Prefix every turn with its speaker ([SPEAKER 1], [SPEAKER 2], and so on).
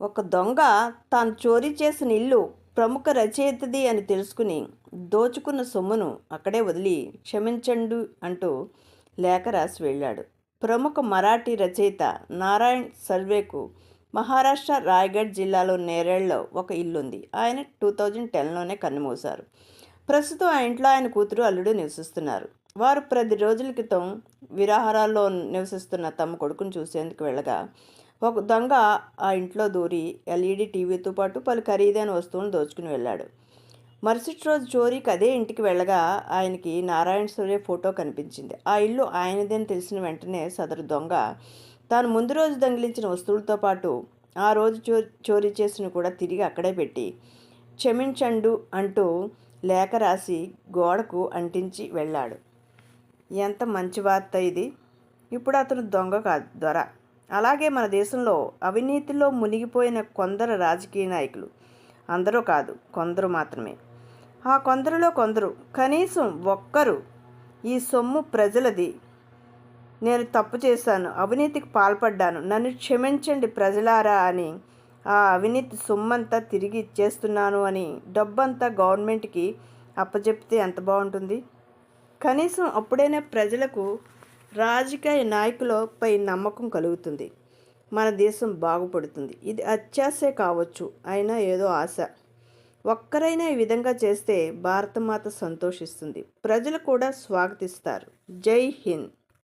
[SPEAKER 1] ఒక దొంగ తాను చోరీ చేసిన ఇల్లు ప్రముఖ రచయితది అని తెలుసుకుని దోచుకున్న సొమ్మును అక్కడే వదిలి క్షమించండు అంటూ లేఖ రాసి వెళ్ళాడు. ప్రముఖ మరాఠీ రచయిత నారాయణ్ సర్వేకు మహారాష్ట్ర రాయగఢ్ జిల్లాలో నేరేళ్ళో ఒక ఇల్లుంది. ఆయన టూ థౌజండ్ టెన్లోనే కన్నుమూశారు. ప్రస్తుతం ఆ ఇంట్లో ఆయన కూతురు అల్లుడు నివసిస్తున్నారు. వారు ప్రతి రోజుల క్రితం విరాహారాల్లో నివసిస్తున్న తమ కొడుకును చూసేందుకు వెళ్ళగా ఒక దొంగ ఆ ఇంట్లో దూరి ఎల్ఈడి టీవీతో పాటు పలు ఖరీదైన వస్తువులను దోచుకుని వెళ్ళాడు. మరుసటి రోజు చోరీకి అదే ఇంటికి వెళ్ళగా ఆయనకి నారాయణ సూర్య ఫోటో కనిపించింది. ఆ ఇల్లు ఆయనదని తెలిసిన వెంటనే సదరు దొంగ తాను ముందు రోజు దొంగిలించిన వస్తువులతో పాటు ఆ రోజు చో చోరీ చేసిన కూడా తిరిగి అక్కడే పెట్టి క్షమించండు అంటూ లేఖ రాసి గోడకు అంటించి వెళ్ళాడు. ఎంత మంచి వార్త ఇది? ఇప్పుడు అతను దొంగ కాదు దొర. అలాగే మన దేశంలో అవినీతిలో మునిగిపోయిన కొందరు రాజకీయ నాయకులు. అందరూ కాదు కొందరు మాత్రమే. ఆ కొందరిలో కొందరు కనీసం ఒక్కరు ఈ సొమ్ము ప్రజలది. నేను తప్పు చేశాను అవినీతికి పాల్పడ్డాను నన్ను క్షమించండి ప్రజలారా అని ఆ అవినీతి సొమ్మంతా తిరిగి ఇచ్చేస్తున్నాను అని డబ్బంతా గవర్నమెంట్కి అప్పచెప్తే ఎంత బాగుంటుంది? కనీసం అప్పుడైనా ప్రజలకు రాజకీయ నాయకులపై నమ్మకం కలుగుతుంది. మన దేశం బాగుపడుతుంది. ఇది అత్యాశే కావచ్చు అయినా ఏదో ఆశ. ఒక్కరైనా ఈ విధంగా చేస్తే భారతమాత సంతోషిస్తుంది. ప్రజలు కూడా స్వాగతిస్తారు. జై హింద్.